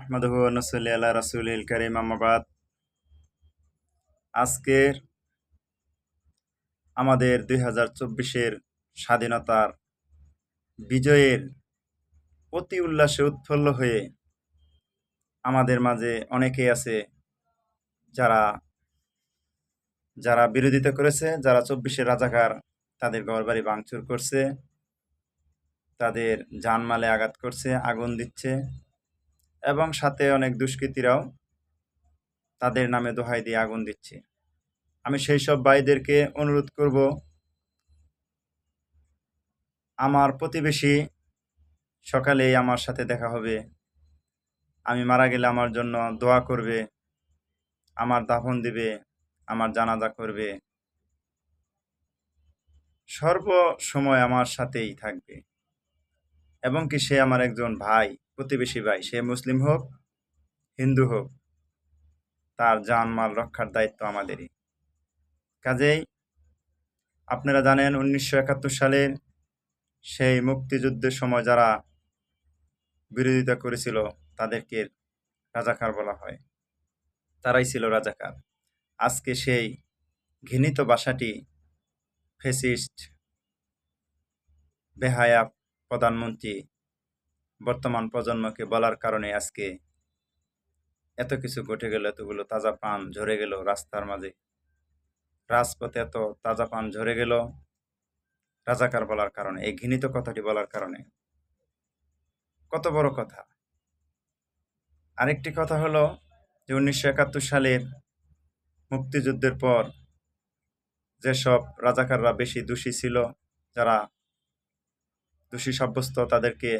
আহমদহু নসল্লি আল্লাহ রাসুলিল করিম আমাবাদ আজকের আমাদের দুই হাজার চব্বিশের স্বাধীনতার বিজয়ের অতি উল্লাসে উৎফুল্ল হয়ে আমাদের মাঝে অনেকেই আছে যারা যারা বিরোধিতা করেছে, যারা চব্বিশের রাজাকার, তাদের ঘরবাড়ি ভাঙচুর করছে, তাদের জানমালে আঘাত করছে, আগুন দিচ্ছে। এবং সাথে অনেক দুষ্কৃতীরাও তাদের নামে দোহাই দিয়ে আগুন দিচ্ছে। আমি সেই সব ভাইদেরকে অনুরোধ করব, আমার প্রতিবেশী সকালেই আমার সাথে দেখা হবে। আমি মারা গেলে আমার জন্য দোয়া করবে, আমার দাফন দিবে, আমার জানাজা করবে। সর্ব সময় আমার সাথেই থাকবে। এবং কি সে আমার একজন ভাই? প্রতিবেশী ভাই, সে মুসলিম হোক, হিন্দু হোক, তার জানমাল রক্ষার দায়িত্ব আমাদেরই। কাজেই আপনারা জানেন উনিশশো একাত্তর সালের সেই মুক্তিযুদ্ধের সময় যারা বিরোধিতা করেছিল, তাদেরকে রাজাকার বলা হয়। তারাই ছিল রাজাকার। আজকে সেই ঘৃণিত ভাষাটি ফেসিস্ট বেহায়া প্রধানমন্ত্রী বর্তমান প্রজন্মকে বলার কারণে আজকে এত কিছু ঘটে গেল, এতগুলো তাজা পান ঝরে গেল রাস্তার মাঝে। রাজপথে এত তাজা পান ঝরে গেল রাজাকার বলার কারণে, এই ঘৃণিত কথাটি বলার কারণে। কত বড় কথা। আরেকটি কথা হলো যে উনিশশো একাত্তর সালের মুক্তিযুদ্ধের পর যেসব রাজাকাররা বেশি দোষী ছিল, যারা দোষী সাব্যস্ত তাদেরকে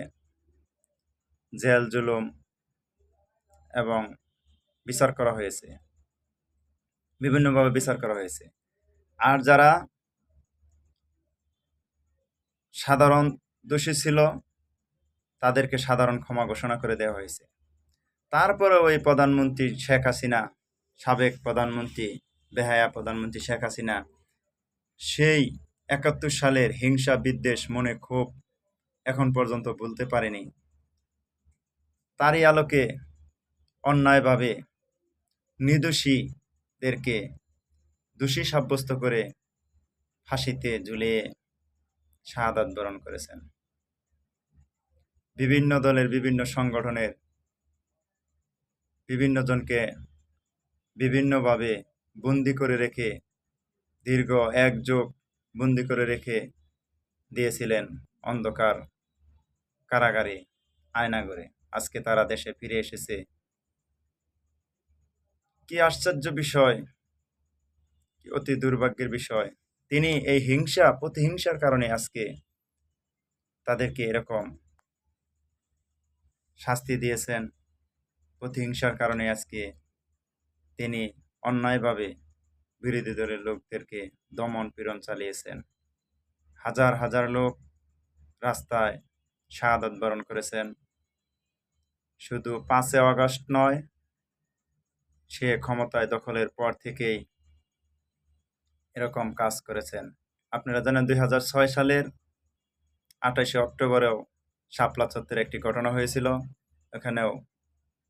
জেল, জুলুম এবং বিচার করা হয়েছে। বিভিন্নভাবে বিচার করা হয়েছে। আর যারা সাধারণ দোষী ছিল, তাদেরকে সাধারণ ক্ষমা ঘোষণা করে দেওয়া হয়েছে। তারপরে ওই প্রধানমন্ত্রী শেখ হাসিনা, সাবেক প্রধানমন্ত্রী, বেহায়া প্রধানমন্ত্রী শেখ হাসিনা, সেই একাত্তর সালের হিংসা বিদ্বেষ মনে খুব এখন পর্যন্ত ভুলতে পারেনি। তারই আলোকে, অন্যায়ভাবে নির্দোষীদেরকে দোষী সাব্যস্ত করে ফাঁসিতে ঝুলিয়ে শাহাদাত বরণ করেছেন। বিভিন্ন দলের বিভিন্ন সংগঠনের বিভিন্ন জনকে বিভিন্নভাবে বন্দি করে রেখে, দীর্ঘ এক যুগ বন্দি করে রেখে দিয়েছিলেন অন্ধকার কারাগারে, আয়নাগরে। আজকে তারা দেশে ফিরে এসেছে। কি আশ্চর্য বিষয় অতি দুর্ভাগ্যের বিষয়। তিনি এই হিংসা, প্রতিহিংসার কারণে আজকে তাদেরকে এরকম শাস্তি দিয়েছেন। প্রতিহিংসার কারণে আজকে তিনি অন্যায়ভাবে বিরোধী দলের লোকদেরকে দমন পীড়ন চালিয়েছেন। হাজার হাজার লোক রাস্তায় শাহাদত বরণ করেছেন। শুধু পাঁচে আগস্ট নয়, সে ক্ষমতায় দখলের পর থেকেই এরকম কাজ করেছেন। আপনারা জানেন দুই হাজার ছয় সালের আঠাশে অক্টোবরেও শাপলা চত্বরে একটি ঘটনা হয়েছিল। এখানেও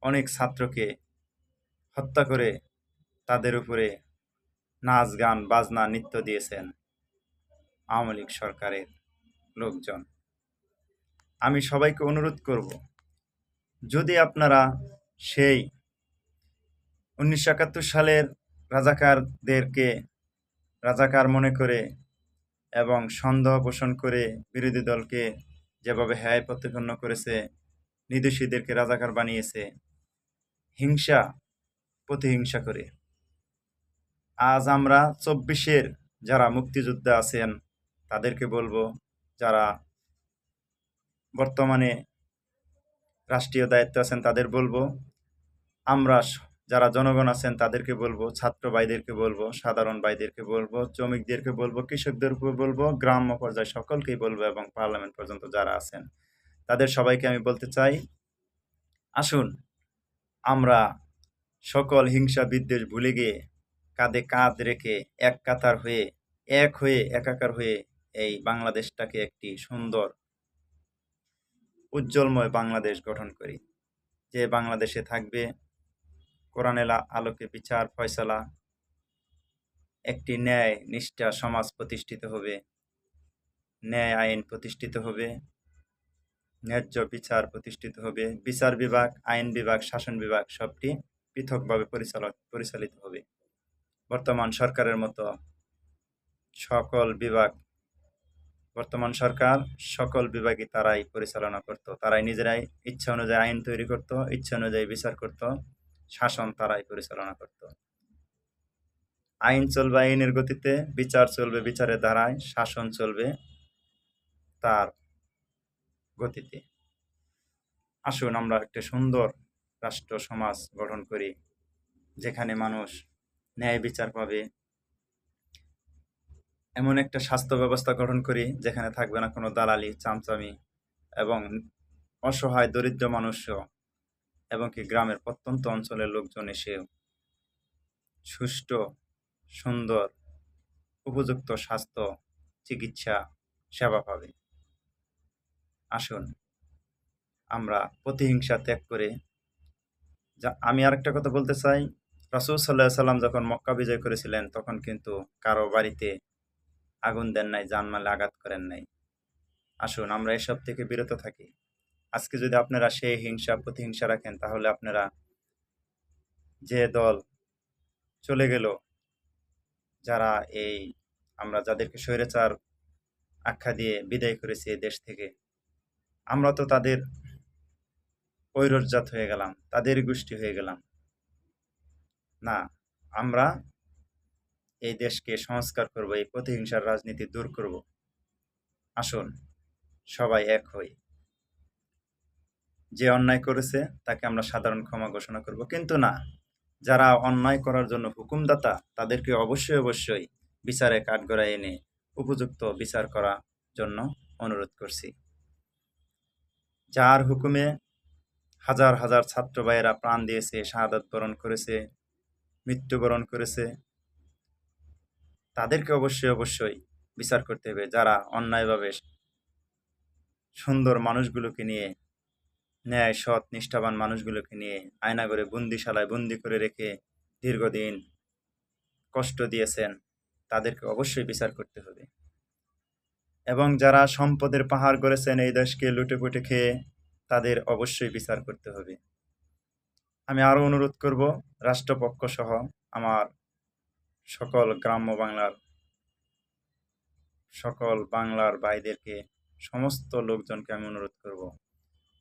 অনেক ছাত্রকে হত্যা করে তাদের উপরে নাচ গান, বাজনা, নৃত্য দিয়েছেন আওয়ামী লীগ সরকারের লোকজন। আমি সবাইকে অনুরোধ করব যদি আপনারা সেই উনিশশো একাত্তর সালের রাজাকারদেরকে রাজাকার মনে করে এবং সন্দেহ পোষণ করে বিরোধী দলকে যেভাবে হ্যায় প্রতিপন্ন করেছে, নির্দোষীদেরকে রাজাকার বানিয়েছে, হিংসা, প্রতিহিংসা করে। আজ আমরা চব্বিশের যারা মুক্তিযোদ্ধা আছেন, তাদেরকে বলব, যারা বর্তমানে রাষ্ট্রীয় দায়িত্ব আছেন তাদের বলব। আমরা যারা জনগণ আছেন তাদেরকে বলব, ছাত্র ভাইদেরকে বলব, সাধারণ ভাইদেরকে বলব, শ্রমিকদেরকে বলব কৃষকদেরকে বলব, গ্রাম্য পর্যায়ে সকলকেই বলব এবং পার্লামেন্ট পর্যন্ত যারা আছেন তাদের সবাইকে আমি বলতে চাই, আসুন আমরা সকল হিংসা বিদ্বেষ ভুলে গিয়ে কাঁধে কাঁধ রেখে এক কাতার হয়ে, এক হয়ে, একাকার হয়ে এই বাংলাদেশটাকে একটি সুন্দর উজ্জ্বলময় বাংলাদেশ গঠন করি। যে বাংলাদেশে থাকবে কোরআনের আ- আলোকে বিচার ফয়সালা, একটি ন্যায় নিষ্ঠা সমাজ প্রতিষ্ঠিত হবে, ন্যায় আইন প্রতিষ্ঠিত হবে, ন্যায্য বিচার প্রতিষ্ঠিত হবে, বিচার বিভাগ, আইন বিভাগ, শাসন বিভাগ সবটি পৃথকভাবে পরিচালক পরিচালিত হবে। বর্তমান সরকারের মতো সকল বিভাগ বর্তমান সরকার সকল বিভাগই তারাই পরিচালনা করত। তারাই নিজেরাই ইচ্ছা অনুযায়ী আইন তৈরি করত, ইচ্ছা অনুযায়ী বিচার করত, শাসন তারাই পরিচালনা করত। আইন চলবে আইনের গতিতে, বিচার চলবে বিচারের দ্বারায় শাসন চলবে তার গতিতে। আসুন আমরা একটা সুন্দর রাষ্ট্র, সমাজ গঠন করি, যেখানে মানুষ ন্যায় বিচার পাবে এমন একটা স্বাস্থ্য ব্যবস্থা গঠন করি যেখানে থাকবে না কোনো দালালি, চামচামি এবং অসহায় দরিদ্র মানুষও এবং কি গ্রামের প্রত্যন্ত অঞ্চলের লোকজন এসেও সুষ্ঠু, সুন্দর, উপযুক্ত স্বাস্থ্য, চিকিৎসা, সেবা পাবে। আসুন, আমরা প্রতিহিংসা ত্যাগ করে যা, আমি আরেকটা কথা বলতে চাই। রাসুল সাল্লাহ সাল্লাম যখন মক্কা বিজয় করেছিলেন, তখন কিন্তু কারও বাড়িতে আগুন দেন নাই, জানমালে আঘাত করেন নাই। আসুন, আমরা এসব থেকে বিরত থাকি। আজকে যদি আপনারা সেই হিংসা, প্রতিহিংসা রাখেন, তাহলে আপনারা যে দল চলে গেল, যারা এই আমরা যাদেরকে স্বৈরাচার আখ্যা দিয়ে বিদায় করেছি এই দেশ থেকে, আমরা তো তাদের ঐরজাত হয়ে গেলাম, তাদের গোষ্ঠী হয়ে গেলাম। না, আমরা এই দেশকে সংস্কার করব, এই প্রতিহিংসার রাজনীতি দূর করব। আসুন, সবাই এক হই। যে অন্যায় করেছে, তাকে আমরা সাধারণ ক্ষমা ঘোষণা করব। কিন্তু না, যারা অন্যায় করার জন্য হুকুমদাতা, তাদেরকে অবশ্যই অবশ্যই বিচারে কাঠগড়ায় এনে উপযুক্ত বিচার করার জন্য অনুরোধ করছি। যার হুকুমে হাজার হাজার ছাত্র ভাইয়েরা প্রাণ দিয়েছে, শাহাদাত বরণ করেছে, মৃত্যুবরণ করেছে তাদেরকে অবশ্যই অবশ্যই বিচার করতে হবে যারা অন্যায়ভাবে সুন্দর মানুষগুলোকে নিয়ে ন্যায়, সৎ, নিষ্ঠাবান মানুষগুলোকে নিয়ে আয়না করে, বন্দিশালায় বন্দি করে রেখে দীর্ঘদিন কষ্ট দিয়েছেন, তাদেরকে অবশ্যই বিচার করতে হবে। এবং যারা সম্পদের পাহাড় গড়েছেন এই দেশকে লুটে পুটে খেয়ে, তাদের অবশ্যই বিচার করতে হবে। আমি আরও অনুরোধ করব, রাষ্ট্রপক্ষ সহ আমার সকল গ্রাম্য বাংলার, সকল বাংলার ভাইদেরকে, সমস্ত লোকজনকে আমি অনুরোধ করব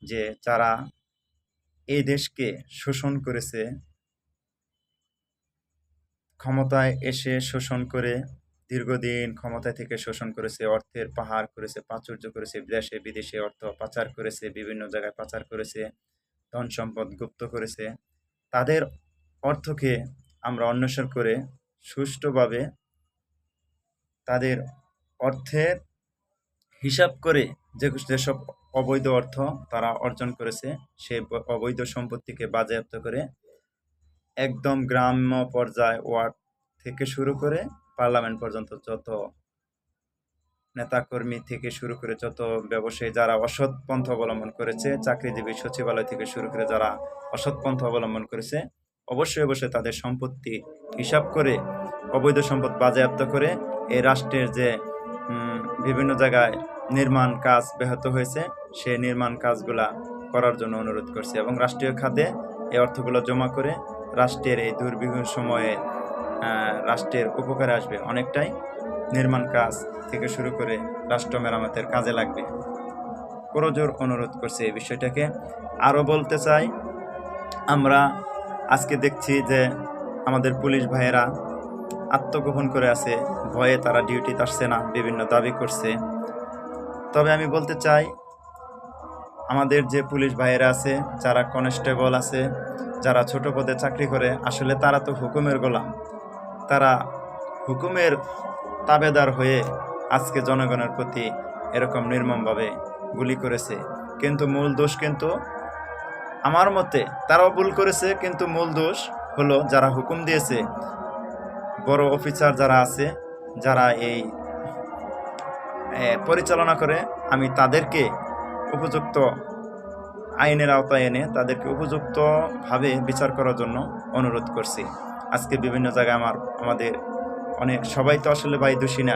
যে যারা এই দেশকে শোষণ করেছে, ক্ষমতায় এসে শোষণ করে, দীর্ঘদিন ক্ষমতায় থেকে শোষণ করেছে, অর্থের পাহাড় করেছে, প্রাচুর্য করেছে, দেশে, বিদেশে অর্থ পাচার করেছে, বিভিন্ন জায়গায় পাচার করেছে, ধন সম্পদ গুপ্ত করেছে, তাদের অর্থকে আমরা অন্বেষণ করে সুষ্ঠুভাবে তাদের অর্থের হিসাব করে যে যেসব অবৈধ অর্থ তারা অর্জন করেছে ব- অবৈধ সম্পত্তিকে বাজেয়াপ্ত করে একদম গ্রাম্য পর্যায় ওয়ার্ড থেকে শুরু করে পার্লামেন্ট পর্যন্ত যত নেতাকর্মী থেকে শুরু করে যত ব্যবসায়ী যারা অসৎ পন্থা অবলম্বন করেছে, চাকরিজীবী সচিবালয় থেকে শুরু করে যারা অসৎ পন্থা অবলম্বন করেছে অবশ্যই অবশ্যই তাদের সম্পত্তি হিসাব করে অবৈধ সম্পদ বাজেয়াপ্ত করে এই রাষ্ট্রের যে বিভিন্ন জায়গায় নির্মাণ কাজ ব্যাহত হয়েছে, সে নির্মাণ কাজগুলা করার জন্য অনুরোধ করছে এবং রাষ্ট্রীয় খাতে এই অর্থগুলো জমা করে রাষ্ট্রের এই দুর্বিঘ্ন সময়ে রাষ্ট্রের উপকারে আসবে অনেকটাই নির্মাণ কাজ থেকে শুরু করে রাষ্ট্র মেরামতের কাজে লাগবে। করজোর অনুরোধ করছে এই বিষয়টাকে। আরও বলতে চাই, আমরা আজকে দেখছি যে আমাদের পুলিশ ভাইয়েরা আত্মগোপন করে আছে। ভয়ে তারা ডিউটিতে আসছে না, বিভিন্ন দাবি করছে। তবে আমি বলতে চাই, আমাদের যে পুলিশ ভাইয়েরা আছে, যারা কনস্টেবল আছে, যারা ছোট পদে চাকরি করে, আসলে তারা তো হুকুমের গোলাম। তারা হুকুমের তাবেদার হয়ে আজকে জনগণের প্রতি এরকম নির্মমভাবে গুলি করেছে। কিন্তু মূল দোষ কিন্তু আমার মতে তারাও ভুল করেছে, কিন্তু মূল দোষ হলো যারা হুকুম দিয়েছে। বড় অফিসার যারা আছে, যারা এই পরিচালনা করে, আমি তাদেরকে উপযুক্ত আইনের আওতায় এনে তাদেরকে উপযুক্তভাবে বিচার করার জন্য অনুরোধ করছি। আজকে বিভিন্ন জায়গায় আমার, আমাদের অনেক, সবাই তো আসলে ভাই দোষী না,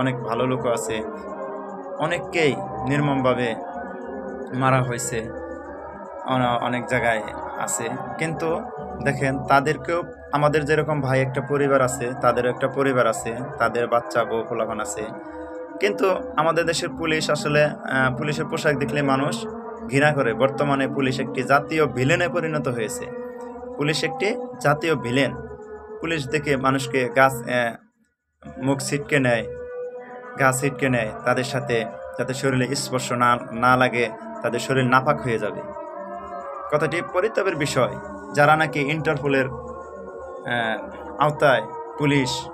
অনেক ভালো লোকও আছে, অনেককেই নির্মমভাবে মারা হয়েছে। অনেক জায়গায় আছে। কিন্তু দেখেন, তাদেরকেও, আমাদের যেরকম ভাই একটা পরিবার আছে, তাদেরও একটা পরিবার আছে, তাদের বাচ্চা, বউ, পোলাপান আছে। কিন্তু আমাদের দেশের পুলিশ আসলে পুলিশের পোশাক দেখলে মানুষ ঘৃণা করে। বর্তমানে পুলিশ একটি জাতীয় ভিলেনে পরিণত হয়েছে। পুলিশ একটি জাতীয় ভিলেন। পুলিশ দেখে মানুষকে গাছ মুখ ছিটকে নেয়, গা ছিটকে নেয়। তাদের সাথে যাতে শরীরে স্পর্শ না না লাগে, তাদের শরীর নাপাক হয়ে যাবে। কথাটি পরিতাপের বিষয়। যারা নাকি ইন্টারপোলের আওতায় পুলিশ,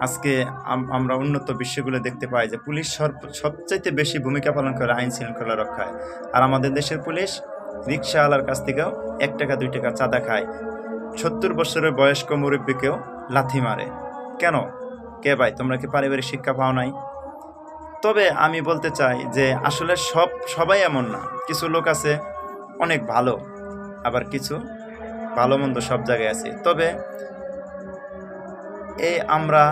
আজকে আম- আমরা উন্নত বিশ্বগুলো দেখতে পাই যে পুলিশ সবচাইতে বেশি ভূমিকা পালন করে আইন শৃঙ্খলা রক্ষায়। আর আমাদের দেশের পুলিশ রিক্সাওয়ালার কাছ থেকেও এক টাকা, দুই টাকা চাঁদা খায়। সত্তর বছরের বয়স্ক মুরব্বীকেও লাথি মারে। কেন? কে ভাই, তোমরা কি পারিবারিক শিক্ষা পাও নাই? তবে আমি বলতে চাই যে আসলে সব সবাই এমন না। কিছু লোক আছে অনেক ভালো, আবার কিছু ভালো মন্দ সব জায়গায় আছে। তবে এই আমরা,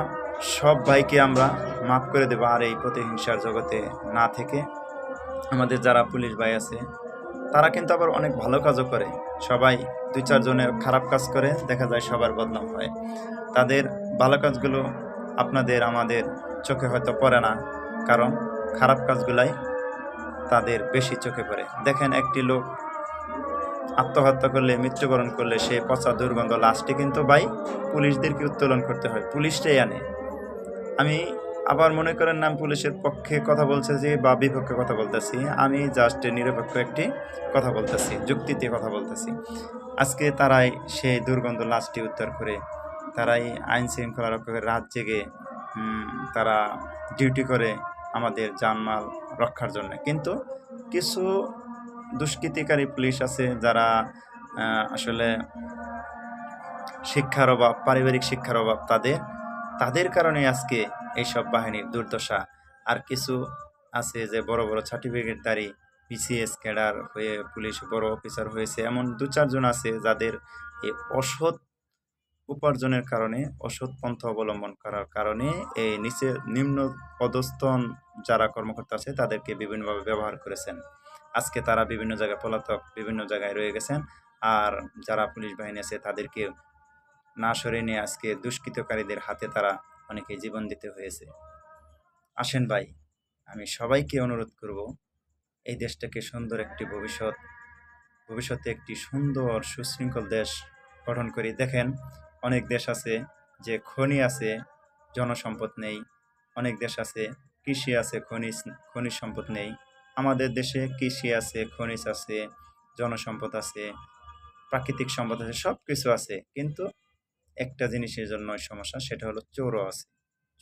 সব ভাইকে আমরা মাফ করে দেবো আর এই প্রতিহিংসার জগতে না থেকে। আমাদের যারা পুলিশ ভাই আছে, তারা কিন্তু আবার অনেক ভালো কাজও করে। সবাই দুই চারজনের খারাপ কাজ করে, দেখা যায় সবার বদনাম হয়। তাদের ভালো কাজগুলো আপনাদের আমাদের চোখে হয়তো পড়ে না, কারণ খারাপ কাজগুলাই তাদের বেশি চোখে পড়ে। দেখেন একটি লোক আত্মহত্যা করলে, মৃত্যুবরণ করলে সে পচা দুর্গন্ধ লাশটি কিন্তু ভাই পুলিশদেরকে উত্তোলন করতে হয়। পুলিশটাই আনে। আমি আবার মনে করেন নাম পুলিশের পক্ষে কথা বলছে যে বা বিপক্ষে কথা বলতেছি। আমি জাস্ট নিরপেক্ষ একটি কথা বলতেছি, যুক্তিতে কথা বলতেছি। আজকে তারাই সেই দুর্গন্ধ লাশটি উদ্ধার করে, তারাই আইন শৃঙ্খলা রক্ষকের রাত জেগে তারা ডিউটি করে আমাদের জানমাল রক্ষার জন্য। কিন্তু কিছু দুষ্কৃতিকারী পুলিশ আছে যারা আসলে শিক্ষার অভাব, পারিবারিক শিক্ষার অভাব তাদের তাদের কারণে আজকে এইসব বাহিনীর দুর্দশা। আর কিছু আছে যে বড় বড় সার্টিফিকেটধারী পিসিএস ক্যাডার হয়ে পুলিশ বড় অফিসার হয়েছে, এমন দু চারজন আছে যাদের এই অসৎ উপার্জনের কারণে, অসৎ পন্থা অবলম্বন করার কারণে এই নিচে নিম্ন পদস্থন যারা কর্মকর্তা আছে তাদেরকে বিভিন্নভাবে ব্যবহার করেছেন। আজকে তারা বিভিন্ন জায়গায় পলাতক, বিভিন্ন জায়গায় রয়ে গেছেন। আর যারা পুলিশ বাহিনী আছে, তাদেরকে না সরে নিয়ে আজকে দুষ্কৃতকারীদের হাতে তারা অনেকে জীবন দিতে হয়েছে। আসেন ভাই, আমি সবাইকে অনুরোধ করব, এই দেশটাকে সুন্দর একটি ভবিষ্যৎ, ভবিষ্যতে একটি সুন্দর, সুশৃঙ্খল দেশ গঠন করি। দেখেন, অনেক দেশ আছে যে খনি আছে, জনসম্পদ নেই। অনেক দেশ আছে, কৃষি আছে, খনিজ খনিজ সম্পদ নেই। আমাদের দেশে কৃষি আছে, খনিজ আছে, জনসম্পদ আছে, প্রাকৃতিক সম্পদ আছে সব কিছু আছে। কিন্তু একটা জিনিসের জন্য সমস্যা, সেটা হলো চোরও আছে।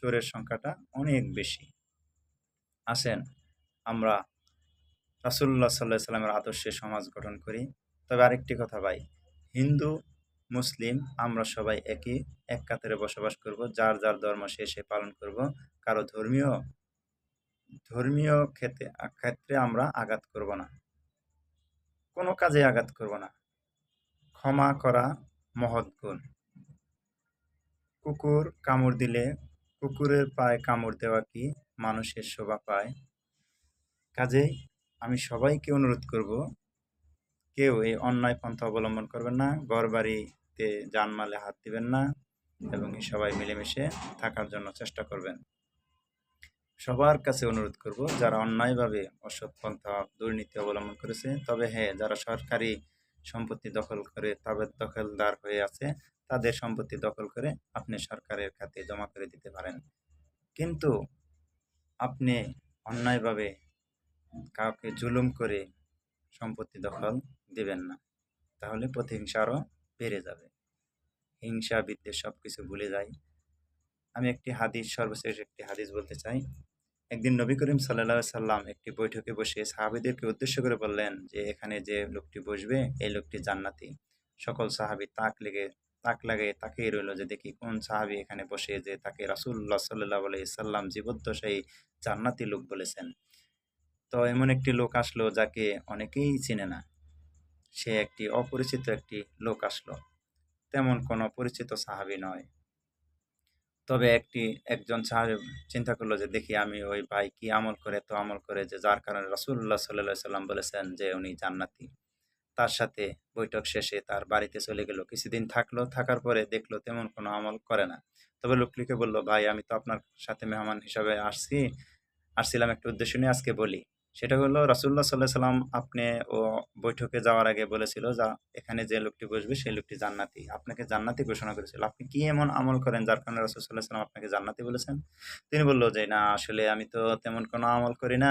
চোরের সংখ্যাটা অনেক বেশি। আসেন, আমরা রাসুল্লাহ সাল্লাহ সাল্লামের আদর্শে সমাজ গঠন করি। তবে আরেকটি কথা ভাই, হিন্দু, মুসলিম, আমরা সবাই একই, এক কাতারে বসবাস করব, যার যার ধর্ম সে সে পালন করব। কারও ধর্মীয় ধর্মীয় ক্ষেত্রে ক্ষেত্রে আমরা আঘাত করব না। কোনো কাজে আঘাত করব না। ক্ষমা করা মহৎ গুণ। কুকুর কামড় দিলে কুকুরের পায়ে কামড় দেওয়া কি মানুষের শোভা পায়? কাজেই আমি সবাইকে অনুরোধ করব, কেউ এই অন্যায় পন্থা অবলম্বন করবেন না ঘর বাড়িতে জানমালে হাত দিবেন না এবং সবাই মিলেমিশে থাকার জন্য চেষ্টা করবেন। সবার কাছে অনুরোধ করব, যারা অন্যায়ভাবে অসৎ পন্থা, দুর্নীতি অবলম্বন করেছে, তবে হ্যাঁ যারা সরকারি সম্পত্তি দখল করে তাদের দখলদার হয়ে আছে, তাদের সম্পত্তি দখল করে আপনি সরকারের খাতে জমা করে দিতে পারেন। কিন্তু আপনি অন্যায়ভাবে কাউকে জুলুম করে সম্পত্তি দখল দেবেন না, তাহলে প্রতিহিংসা আরও বেড়ে যাবে। হিংসা, বিদ্বেষ সব কিছু ভুলে যায়। আমি একটি হাদিস, সর্বশেষ একটি হাদিস বলতে চাই। একদিন নবী করিম সাল্লা সাল্লাম একটি বৈঠকে বসে সাহাবিদেরকে উদ্দেশ্য করে বললেন যে, এখানে যে লোকটি বসবে, এই লোকটি জান্নাতি। সকল সাহাবি তাক লেগে, তাক লাগে তাকেই রইল যে, দেখি কোন সাহাবি এখানে বসে যে, তাকে রাসুল্লাহ সাল্লাহ সাল্লাম জীবদ্দশাই জান্নাতি লোক বলেছেন। তো এমন একটি লোক আসলো যাকে অনেকেই চিনে না। সে একটি অপরিচিত একটি লোক আসলো। তেমন কোনো পরিচিত সাহাবী নয়। তবে একটি, একজন সাহাবী চিন্তা করল যে, দেখি আমি ওই ভাই কি আমল করে তো আমল করে যে, যার কারণে রসুল্লাহ আলাইহি সাল্লাম বলেছেন যে, উনি জান্নাতি। তার সাথে বৈঠক শেষে তার বাড়িতে চলে গেল। কিছুদিন থাকল, থাকার পরে দেখল তেমন কোনো আমল করে না। তবে লোকটিকে বলল, ভাই, আমি তো আপনার সাথে মেহমান হিসাবে আসছি, আসছিলাম একটা উদ্দেশ্য নিয়ে আজকে বলি। সেটা হলো রাসূলুল্লাহ সাল্লাল্লাহু আলাইহি সাল্লাম আপনি ও বৈঠকে যাওয়ার আগে বলেছিল যা এখানে যে লোকটি বসবে সেই লোকটি জান্নাতি। আপনাকে জান্নাতি ঘোষণা করেছিল। আপনি কি এমন আমল করেন যার কারণে রাসূল আলাইহি সাল্লাম আপনাকে জান্নাতি বলেছেন? তিনি বলল যে, না, আসলে আমি তো তেমন কোনো আমল করি না।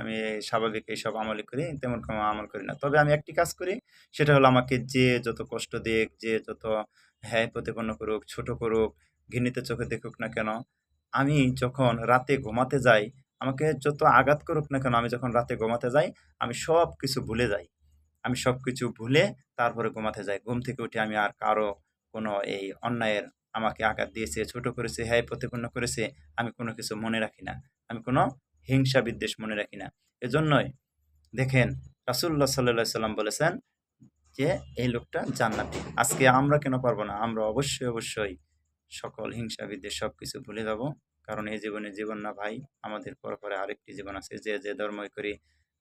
আমি স্বাভাবিক এইসব আমলই করি, তেমন কোনো আমল করি না। তবে আমি একটি কাজ করি, সেটা হলো আমাকে যে যত কষ্ট দিক, যে যত হ্যায় প্রতিপন্ন করুক, ছোট করুক, ঘৃণিত চোখে দেখুক না কেন, আমি যখন রাতে ঘুমাতে যাই আমাকে যত আঘাত করুক না কেন, আমি যখন রাতে ঘুমাতে যাই, আমি সব কিছু ভুলে যাই। আমি সব কিছু ভুলে তারপরে ঘুমাতে যাই। ঘুম থেকে উঠে আমি আর কারও কোনো এই অন্যায়ের আমাকে আঘাত দিয়েছে, ছোট করেছে হ্যায় প্রতিপন্ন করেছে, আমি কোনো কিছু মনে রাখি না। আমি কোনো হিংসা বিদ্বেষ মনে রাখি না। এজন্যই দেখেন রাসুল্লাহ আলাইহি সাল্লাম বলেছেন যে, এই লোকটা জান্নাতি। আজকে আমরা কেন পারব না? আমরা অবশ্যই অবশ্যই সকল হিংসা, বিদ্বেষ সব কিছু ভুলে যাব। কারণ এই জীবনে জীবন না ভাই, আমাদের পর পরে আরেকটি জীবন আছে, যে যে ধর্মই করে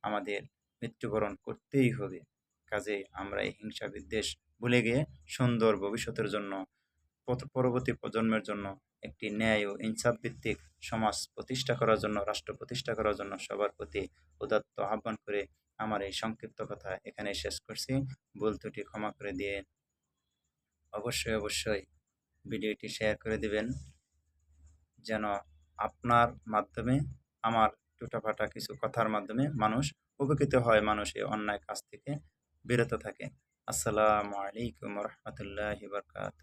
আমাদের মৃত্যুবরণ করতেই হবে। কাজে আমরা এই হিংসা বিদ্বেষ ভুলে গিয়ে সুন্দর ভবিষ্যতের জন্য পরবর্তী প্রজন্মের জন্য একটি ন্যায় ও ইনসাফ ভিত্তিক সমাজ প্রতিষ্ঠা করার জন্য, রাষ্ট্র প্রতিষ্ঠা করার জন্য সবার প্রতি উদাত্ত আহ্বান করে আমার এই সংক্ষিপ্ত কথা এখানে শেষ করছি। ভুল ত্রুটি ক্ষমা করে দিয়ে অবশ্যই অবশ্যই ভিডিওটি শেয়ার করে দিবেন। যেন আপনার মাধ্যমে, আমার টুটাফাটা কিছু কথার মাধ্যমে মানুষ উপকৃত হয়, মানুষ এই অন্যায় কাজ থেকে বিরত থাকে। আসসালামু আলাইকুম রহমতুল্লাহ বরকাত